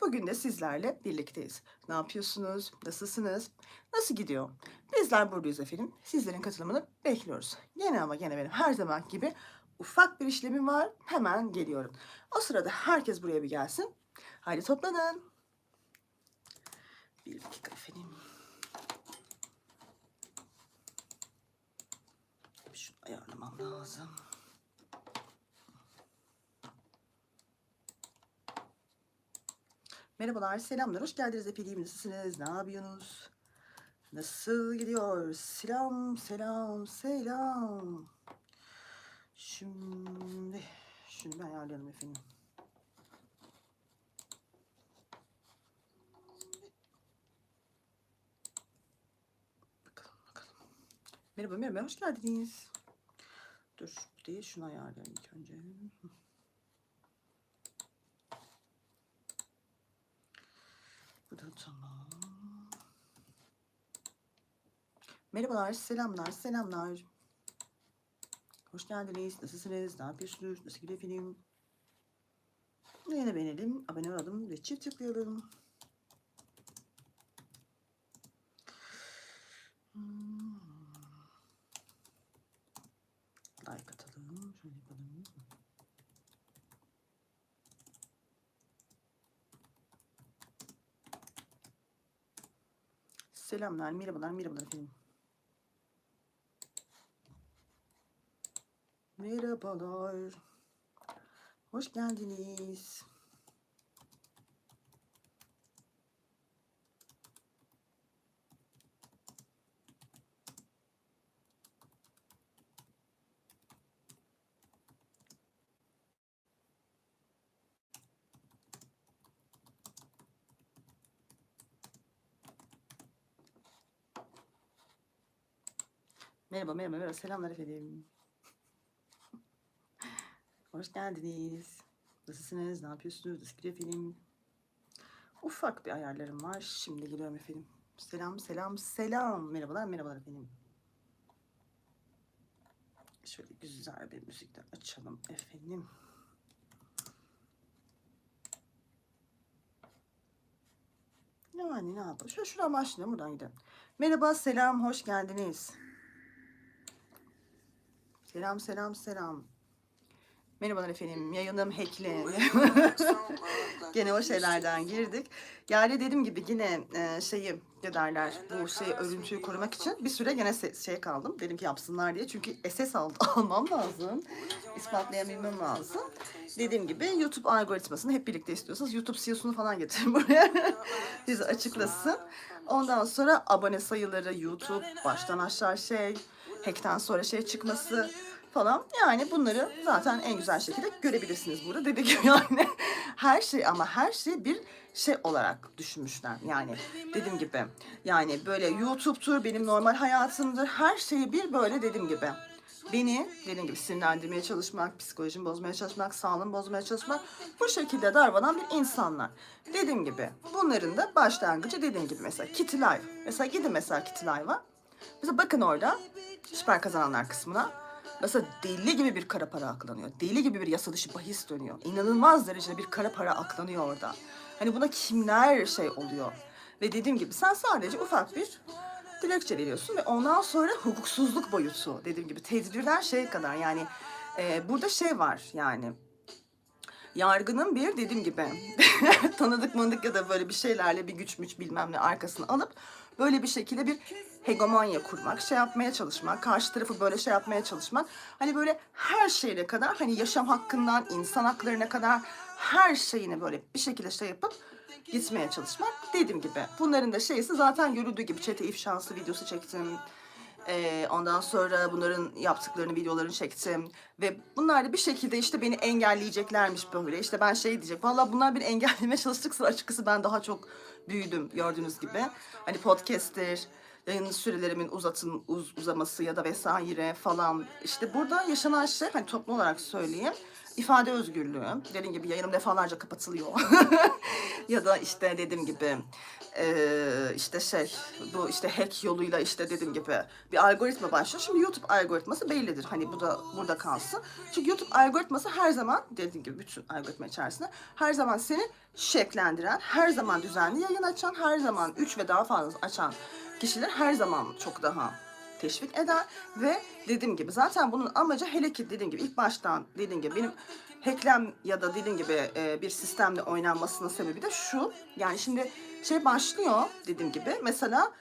Bugün de sizlerle birlikteyiz. Ne yapıyorsunuz? Nasılsınız? Nasıl gidiyor? Bizler buradayız efendim. Sizlerin katılımını bekliyoruz. Gene ama gene benim her zaman gibi ufak bir işlemim var. Hemen geliyorum. O sırada herkes buraya bir gelsin. Haydi toplanın. Bir dakika efendim. Şunu ayarlamam lazım. Merhabalar, selamlar. Hoş geldiniz efendim. Nasılsınız? Ne yapıyorsunuz? Nasıl gidiyor? Selam, selam, selam. Şimdi şunu bir ayarlayalım efendim. Bakalım, bakalım. Merhaba, merhaba. Hoş geldiniz. Dur, değil. Şunu ayarlayalım ilk önce. Bu tamam. Merhabalar, selamlar, selamlar. Hoş geldiniz. Nasılsınız? Ne yapıyorsunuz? Nasıl gidiyor film? Yine beğenelim, abone olalım ve çift tıklayalım. Hmm. Like atalım. Şöyle yapalım. Selamlar, merhabalar, merhabalar efendim. Merhabalar. Hoş geldiniz. Merhaba, merhaba, merhaba. Selamlar efendim. Hoş geldiniz. Nasılsınız? Ne yapıyorsunuz? Nasıl gidiyor efendim? Ufak bir ayarlarım var. Şimdi geliyorum efendim. Selam, selam, selam. Merhabalar, merhabalar efendim. Şöyle güzel bir müzikten açalım efendim. Yani ne yapalım? Şöyle şuradan başlayalım, buradan gidelim. Merhaba, selam, hoş geldiniz. Selam, selam, selam. Merhabalar efendim. Yayınım hackli. Gene o şeylerden girdik. Yani dediğim gibi yine e, şeyi ne derler bu şey örüntüyü korumak için bir süre gene şey kaldım. Dedim ki yapsınlar diye. Çünkü SS al almam lazım. İspatlayabilmem lazım. Dediğim gibi YouTube algoritmasını hep birlikte istiyorsanız YouTube CEO'sunu falan getirin buraya. Bizi açıklasın. Ondan sonra abone sayıları YouTube baştan aşağı şey hackten sonra şey çıkması falan. Yani bunları zaten en güzel şekilde görebilirsiniz burada. Gibi yani her şey ama her şey bir şey olarak düşünmüşler. Yani dediğim gibi yani böyle YouTube'tur, benim normal hayatımdır. Her şeyi bir böyle dediğim gibi. Beni dediğim gibi sinirlendirmeye çalışmak, psikolojimi bozmaya çalışmak, sağlığımı bozmaya çalışmak bu şekilde darlanan bir insanlar. Dediğim gibi bunların da başlangıcı dediğim gibi mesela Kitty Live. Mesela gidin mesela Kitty Live'a. Mesela bakın orada süper kazananlar kısmına. Mesela deli gibi bir kara para aklanıyor. Deli gibi bir yasa dışı bahis dönüyor. İnanılmaz derecede bir kara para aklanıyor orada. Hani buna kimler şey oluyor. Ve dediğim gibi sen sadece ufak bir dilekçe veriyorsun ve ondan sonra hukuksuzluk boyutu dediğim gibi tedbirler şey kadar yani e, burada şey var yani yargının bir dediğim gibi tanıdık manıdık ya da böyle bir şeylerle bir güç müç bilmem ne arkasını alıp böyle bir şekilde bir hegemonya kurmak, şey yapmaya çalışmak, karşı tarafı böyle şey yapmaya çalışmak. Hani böyle her şeyine kadar hani yaşam hakkından insan haklarına kadar her şeyini böyle bir şekilde şey yapıp gitmeye çalışmak. Dediğim gibi bunların da şeysi zaten görüldüğü gibi çete ifşası videosu çektim. Ee, ondan sonra bunların yaptıklarını, videolarını çektim. Ve bunlar da bir şekilde işte beni engelleyeceklermiş böyle. İşte ben şey diyecek. Valla bunlar beni engellemeye çalıştıkça açıkçası ben daha çok büyüdüm gördüğünüz gibi. Hani podcast'tir, yayın sürelerimin uzatın, uz, uzaması ya da vesaire falan. İşte burada yaşanan şey hani toplum olarak söyleyeyim. İfade özgürlüğü. Dediğim gibi yayınım defalarca kapatılıyor. ya da işte dediğim gibi işte şey bu işte hack yoluyla işte dediğim gibi bir algoritma başlıyor. Şimdi YouTube algoritması bellidir. Hani bu da burada kalsın. Çünkü YouTube algoritması her zaman dediğim gibi bütün algoritma içerisinde her zaman seni şeklendiren, her zaman düzenli yayın açan, her zaman 3 ve daha fazla açan kişiler her zaman çok daha teşvik eder ve dediğim gibi zaten bunun amacı hele ki dediğim gibi ilk baştan dediğim gibi benim hacklem ya da dediğim gibi e, bir sistemle oynanmasının sebebi de şu. Yani şimdi şey başlıyor dediğim gibi mesela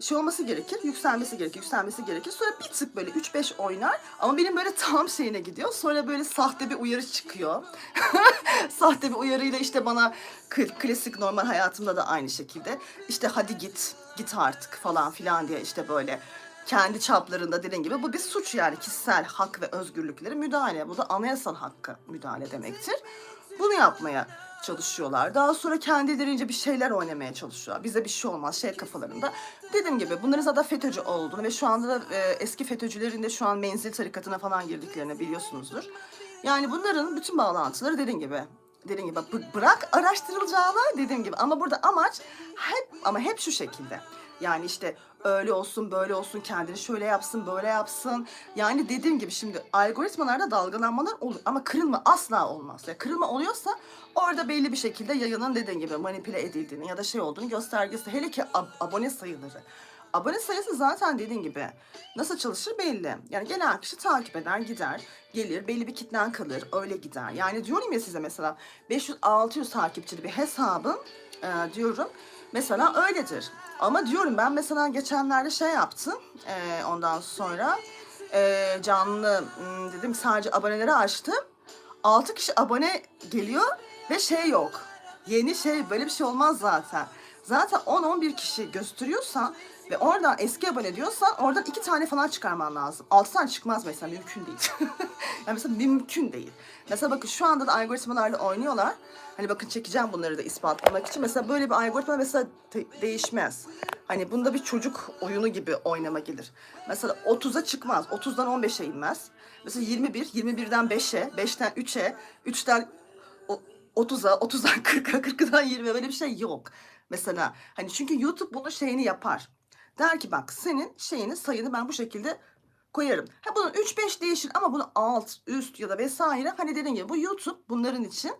şey olması gerekir, yükselmesi gerekir, yükselmesi gerekir. Sonra bir tık böyle 3-5 oynar ama benim böyle tam şeyine gidiyor. Sonra böyle sahte bir uyarı çıkıyor. sahte bir uyarıyla işte bana kl- klasik normal hayatımda da aynı şekilde işte hadi git, git artık falan filan diye işte böyle kendi çaplarında dediğin gibi bu bir suç yani kişisel hak ve özgürlükleri müdahale. Bu da anayasal hakkı müdahale demektir. Bunu yapmaya çalışıyorlar. Daha sonra kendilerince bir şeyler oynamaya çalışıyorlar. Bize bir şey olmaz şey kafalarında. Dediğim gibi bunların zaten FETÖ'cü olduğunu ve şu anda da e, eski FETÖ'cülerin de şu an menzil tarikatına falan girdiklerini biliyorsunuzdur. Yani bunların bütün bağlantıları dediğim gibi dediğim gibi bı- bırak araştırılacağına dediğim gibi ama burada amaç hep ama hep şu şekilde. Yani işte öyle olsun böyle olsun kendini şöyle yapsın böyle yapsın. Yani dediğim gibi şimdi algoritmalarda dalgalanmalar olur ama kırılma asla olmaz. Ya kırılma oluyorsa orada belli bir şekilde yayının dediğim gibi manipüle edildiğini ya da şey olduğunu göstergesi. Hele ki ab- abone sayıları. Abone sayısı zaten dediğin gibi nasıl çalışır belli. Yani gelen kişi takip eder, gider, gelir, belli bir kitlen kalır, öyle gider. Yani diyorum ya size mesela 500-600 takipçili bir hesabım e, diyorum. Mesela öyledir. Ama diyorum ben mesela geçenlerde şey yaptım e, ondan sonra e, canlı dedim sadece aboneleri açtım. 6 kişi abone geliyor ve şey yok. Yeni şey böyle bir şey olmaz zaten. Zaten 10-11 kişi gösteriyorsan ve oradan eski abone diyorsan oradan iki tane falan çıkarman lazım. 6 tane çıkmaz mesela mümkün değil. yani mesela mümkün değil. Mesela bakın şu anda da algoritmalarla oynuyorlar. Hani bakın çekeceğim bunları da ispatlamak için. Mesela böyle bir algoritma mesela değişmez. Hani bunda bir çocuk oyunu gibi oynama gelir. Mesela 30'a çıkmaz. 30'dan 15'e inmez. Mesela 21, 21'den 5'e, 5'ten 3'e, 3'ten o- 30'a, 30'dan 40'a, 40'dan 20'ye böyle bir şey yok. Mesela hani çünkü YouTube bunun şeyini yapar. Der ki bak senin şeyini sayını ben bu şekilde koyarım. Ha bunun 3-5 değişir ama bunu alt, üst ya da vesaire hani dediğim gibi bu YouTube bunların için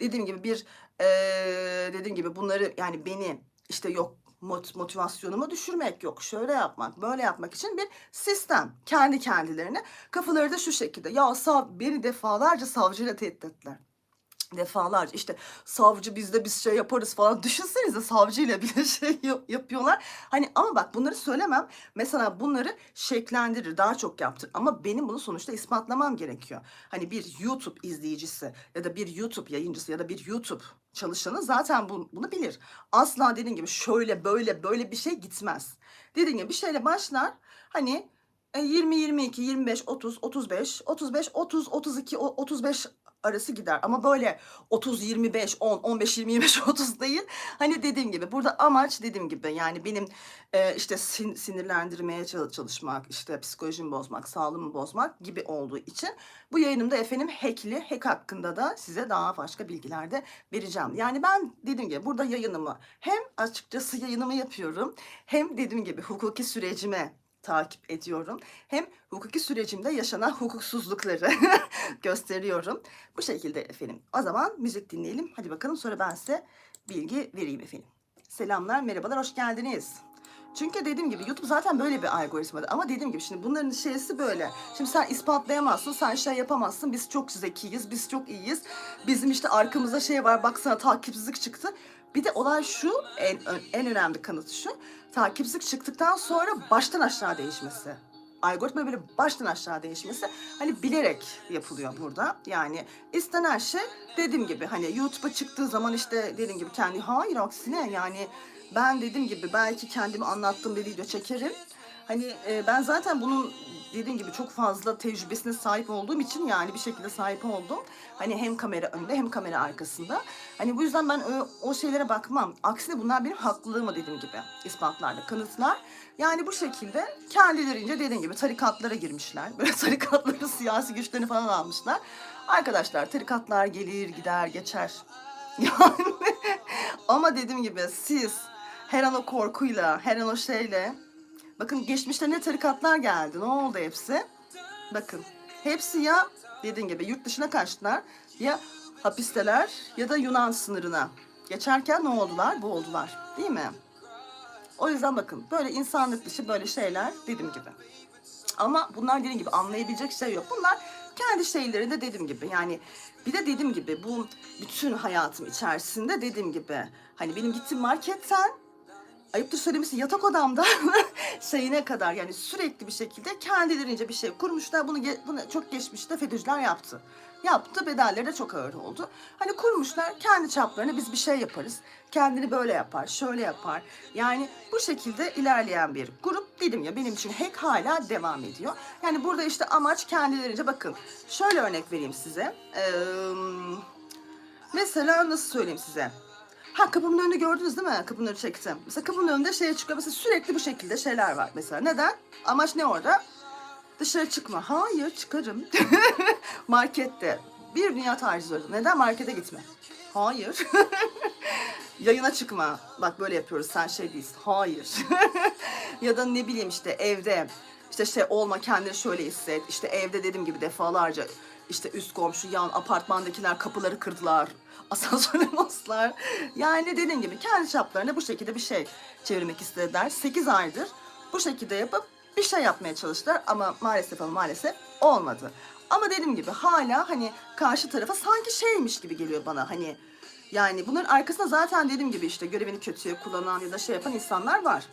dediğim gibi bir eee dediğim gibi bunları yani beni işte yok mot- motivasyonumu düşürmek yok. Şöyle yapmak, böyle yapmak için bir sistem. Kendi kendilerine. Kafaları da şu şekilde. Ya sav beni defalarca savcıyla tehdit ettiler defalarca işte savcı bizde biz şey yaparız falan düşünsenize savcıyla bile şey yap- yapıyorlar. Hani ama bak bunları söylemem. Mesela bunları şeklendirir daha çok yaptır. Ama benim bunu sonuçta ispatlamam gerekiyor. Hani bir YouTube izleyicisi ya da bir YouTube yayıncısı ya da bir YouTube çalışanı zaten bu- bunu bilir. Asla dediğim gibi şöyle böyle böyle bir şey gitmez. Dediğim gibi bir şeyle başlar. Hani e, 20, 22, 25, 30, 35, 35, 30, 32, o- 35 arası gider. Ama böyle 30, 25, 10, 15, 20, 25, 30 değil. Hani dediğim gibi burada amaç dediğim gibi yani benim e, işte sin- sinirlendirmeye çal- çalışmak, işte psikolojimi bozmak, sağlığımı bozmak gibi olduğu için bu yayınımda efendim hackli, hack hakkında da size daha başka bilgiler de vereceğim. Yani ben dediğim gibi burada yayınımı hem açıkçası yayınımı yapıyorum hem dediğim gibi hukuki sürecime takip ediyorum. Hem hukuki sürecimde yaşanan hukuksuzlukları gösteriyorum. Bu şekilde efendim. O zaman müzik dinleyelim. Hadi bakalım sonra ben size bilgi vereyim efendim. Selamlar, merhabalar, hoş geldiniz. Çünkü dediğim gibi YouTube zaten böyle bir algoritmadır. Ama dediğim gibi şimdi bunların şeysi böyle. Şimdi sen ispatlayamazsın, sen şey yapamazsın. Biz çok zekiyiz, biz çok iyiyiz. Bizim işte arkamızda şey var, baksana takipsizlik çıktı. Bir de olay şu, en, en önemli kanıtı şu. Takipsizlik çıktıktan sonra baştan aşağı değişmesi. Algoritma böyle baştan aşağı değişmesi hani bilerek yapılıyor burada. Yani istenen şey dediğim gibi hani YouTube'a çıktığı zaman işte dediğim gibi kendi hayır aksine yani ben dediğim gibi belki kendimi anlattığım bir video çekerim. Hani e, ben zaten bunun dediğim gibi çok fazla tecrübesine sahip olduğum için yani bir şekilde sahip oldum. Hani hem kamera önünde hem kamera arkasında. Hani bu yüzden ben o, o şeylere bakmam. Aksine bunlar benim haklılığımı dediğim gibi ispatlarla kanıtlar. Yani bu şekilde kendilerince dediğim gibi tarikatlara girmişler. Böyle tarikatların siyasi güçlerini falan almışlar. Arkadaşlar tarikatlar gelir gider geçer. Yani Ama dediğim gibi siz her an o korkuyla, her an o şeyle bakın geçmişte ne tarikatlar geldi. Ne oldu hepsi? Bakın hepsi ya dediğim gibi yurt dışına kaçtılar ya hapisteler ya da Yunan sınırına geçerken ne oldular? Bu oldular. Değil mi? O yüzden bakın böyle insanlık dışı böyle şeyler dediğim gibi. Ama bunlar dediğim gibi anlayabilecek şey yok. Bunlar kendi şeylerinde dediğim gibi yani bir de dediğim gibi bu bütün hayatım içerisinde dediğim gibi hani benim gittiğim marketten ayıptır söylemesi yatak odamda şeyine kadar yani sürekli bir şekilde kendilerince bir şey kurmuşlar. Bunu, bunu çok geçmişte FETÖ'cüler yaptı. Yaptı bedelleri de çok ağır oldu. Hani kurmuşlar kendi çaplarına biz bir şey yaparız. Kendini böyle yapar, şöyle yapar. Yani bu şekilde ilerleyen bir grup dedim ya benim için hack hala devam ediyor. Yani burada işte amaç kendilerince bakın şöyle örnek vereyim size. Ee, mesela nasıl söyleyeyim size? Ha kapımın önünü gördünüz değil mi? Kapının önünü çektim. Mesela kapının önünde şeye çıkıyor. Mesela sürekli bu şekilde şeyler var mesela. Neden? Amaç ne orada? Dışarı çıkma. Hayır çıkarım. Markette. Bir dünya taciz oldu. Neden markete gitme? Hayır. Yayına çıkma. Bak böyle yapıyoruz. Sen şey değilsin. Hayır. ya da ne bileyim işte evde işte şey olma kendini şöyle hisset. İşte evde dediğim gibi defalarca işte üst komşu yan apartmandakiler kapıları kırdılar. Asansöre bastılar. Yani dediğim gibi kendi çaplarına bu şekilde bir şey çevirmek istediler. 8 aydır bu şekilde yapıp bir şey yapmaya çalıştılar ama maalesef ama maalesef olmadı. Ama dediğim gibi hala hani karşı tarafa sanki şeymiş gibi geliyor bana hani yani bunların arkasında zaten dediğim gibi işte görevini kötüye kullanan ya da şey yapan insanlar var.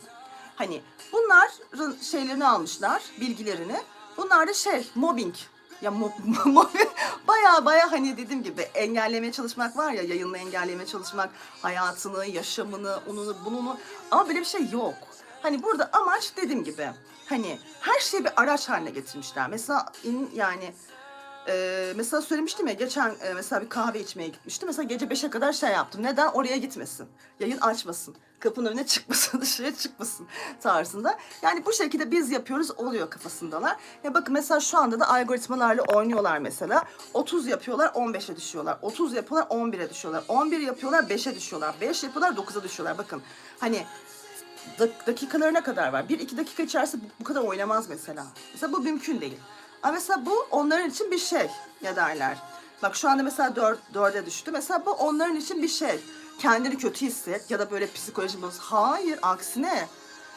Hani bunların şeylerini almışlar, bilgilerini. Bunlar da şey, mobbing. Ya mo, mo, baya baya hani dediğim gibi engellemeye çalışmak var ya, yayınla engellemeye çalışmak, hayatını, yaşamını, onunu, bununu. Ama böyle bir şey yok. Hani burada amaç dediğim gibi hani her şeyi bir araç haline getirmişler. Mesela in, yani ee, mesela söylemiştim ya geçen e, mesela bir kahve içmeye gitmiştim. Mesela gece 5'e kadar şey yaptım. Neden? Oraya gitmesin. Yayın açmasın. Kapının önüne çıkmasın, dışarı çıkmasın tarzında. Yani bu şekilde biz yapıyoruz oluyor kafasındalar. Ya bakın mesela şu anda da algoritmalarla oynuyorlar mesela. 30 yapıyorlar 15'e düşüyorlar. 30 yapıyorlar 11'e düşüyorlar. 11 yapıyorlar 5'e düşüyorlar. 5 yapıyorlar 9'a düşüyorlar. Bakın hani dak- dakikalarına kadar var. 1-2 dakika içerisinde bu kadar oynamaz mesela. Mesela bu mümkün değil. Ama mesela bu onların için bir şey ya derler. Bak şu anda mesela 4, 4'e düştü. Mesela bu onların için bir şey. Kendini kötü hisset ya da böyle psikoloji boz. Hayır aksine.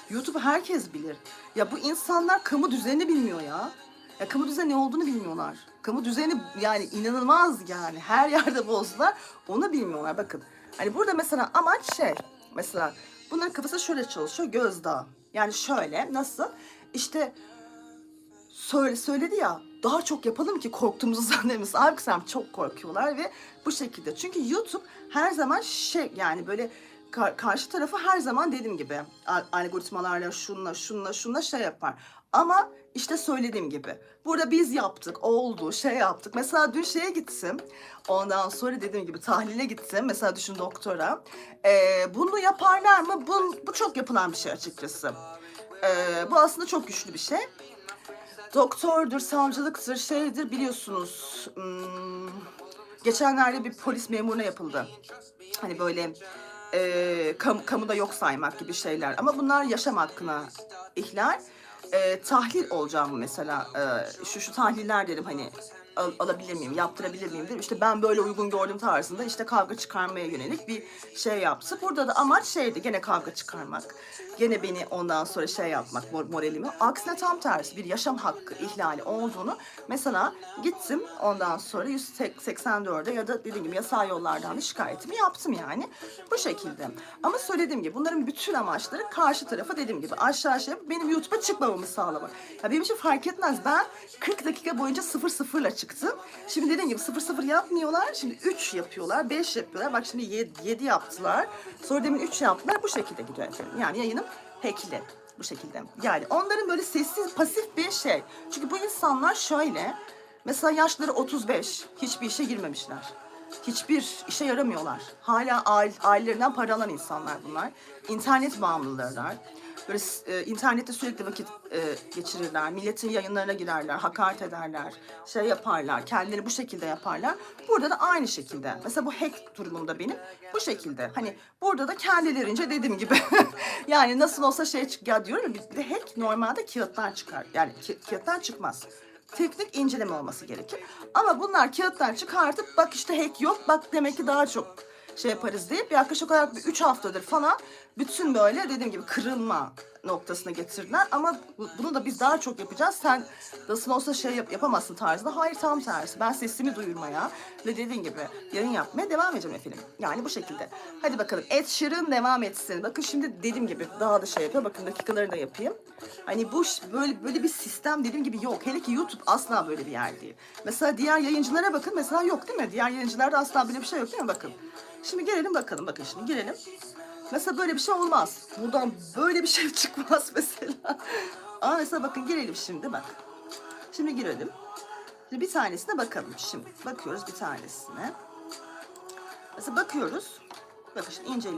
YouTube herkes bilir. Ya bu insanlar kamu düzenini bilmiyor ya. Ya kamu düzeni ne olduğunu bilmiyorlar. Kamu düzeni yani inanılmaz yani. Her yerde bozdular. Onu bilmiyorlar. Bakın. Hani burada mesela amaç şey. Mesela bunların kafası şöyle çalışıyor. Gözdağı. Yani şöyle nasıl? İşte söyle, söyledi ya daha çok yapalım ki korktuğumuzu zannedemiz. Arkadaşlar çok korkuyorlar ve bu şekilde. Çünkü YouTube her zaman şey yani böyle ka- karşı tarafı her zaman dediğim gibi al- algoritmalarla şunla şunla şunla şey yapar. Ama işte söylediğim gibi. Burada biz yaptık, oldu, şey yaptık. Mesela dün şeye gittim. Ondan sonra dediğim gibi tahlile gittim. Mesela düşün doktora. Ee, bunu yaparlar mı? Bu, bu çok yapılan bir şey açıkçası. Ee, bu aslında çok güçlü bir şey doktordur, savcılıktır, şeydir biliyorsunuz. Hmm, geçenlerde bir polis memuruna yapıldı. Hani böyle e, kam, kamuda yok saymak gibi şeyler. Ama bunlar yaşam hakkına ihlal. E, tahlil olacağım mesela. E, şu şu tahliller dedim hani al- alabilir miyim, yaptırabilir miyim dedim. İşte ben böyle uygun gördüm tarzında işte kavga çıkarmaya yönelik bir şey yaptı. Burada da amaç şeydi gene kavga çıkarmak. Gene beni ondan sonra şey yapmak mor- moralimi. Aksine tam tersi bir yaşam hakkı ihlali olduğunu mesela gittim ondan sonra 184'e ya da dediğim gibi yasal yollardan da şikayetimi yaptım yani. Bu şekilde. Ama söylediğim gibi bunların bütün amaçları karşı tarafa dediğim gibi aşağı aşağı benim YouTube'a çıkmamamı sağlamak. Ya benim için fark etmez. Ben 40 dakika boyunca 0 0'la çıktım. Şimdi dediğim gibi 0 0 yapmıyorlar. Şimdi 3 yapıyorlar, 5 yapıyorlar. Bak şimdi 7, 7 yaptılar. Sonra demin 3 yaptılar. Bu şekilde gidiyor efendim. Yani yayınım hackli. Bu şekilde. Yani onların böyle sessiz, pasif bir şey. Çünkü bu insanlar şöyle. Mesela yaşları 35. Hiçbir işe girmemişler. Hiçbir işe yaramıyorlar. Hala aile, ailelerinden para alan insanlar bunlar. İnternet bağımlılarlar. Böyle e, internette sürekli vakit e, geçirirler. Milletin yayınlarına girerler, hakaret ederler, şey yaparlar, kendileri bu şekilde yaparlar. Burada da aynı şekilde. Mesela bu hack durumunda benim bu şekilde. Hani burada da kendilerince dediğim gibi. yani nasıl olsa şey çık ya diyorum ya bir de hack normalde kağıttan çıkar. Yani ki- kağıttan çıkmaz teknik inceleme olması gerekir. Ama bunlar kağıttan çıkartıp bak işte hack yok bak demek ki daha çok şey yaparız deyip yaklaşık olarak bir 3 haftadır falan bütün böyle dediğim gibi kırılma noktasına getirdiler. Ama bu- bunu da biz daha çok yapacağız. Sen nasıl olsa şey yap, yapamazsın tarzında. Hayır tam tersi. Ben sesimi duyurmaya ve dediğin gibi yayın yapmaya devam edeceğim efendim. Yani bu şekilde. Hadi bakalım Ed Sheeran devam etsin. Bakın şimdi dediğim gibi daha da şey yapıyor. Bakın dakikaları da yapayım. Hani bu böyle böyle bir sistem dediğim gibi yok. Hele ki YouTube asla böyle bir yer değil. Mesela diğer yayıncılara bakın. Mesela yok değil mi? Diğer yayıncılarda asla böyle bir şey yok değil mi? Bakın. Şimdi gelelim bakalım. Bakın şimdi girelim. Mesela böyle bir şey olmaz. Buradan böyle bir şey çıkmaz mesela. Ama mesela bakın girelim şimdi bak. Şimdi girelim. Şimdi bir tanesine bakalım şimdi. Bakıyoruz bir tanesine. Mesela bakıyoruz. Bakın şimdi inceliyoruz.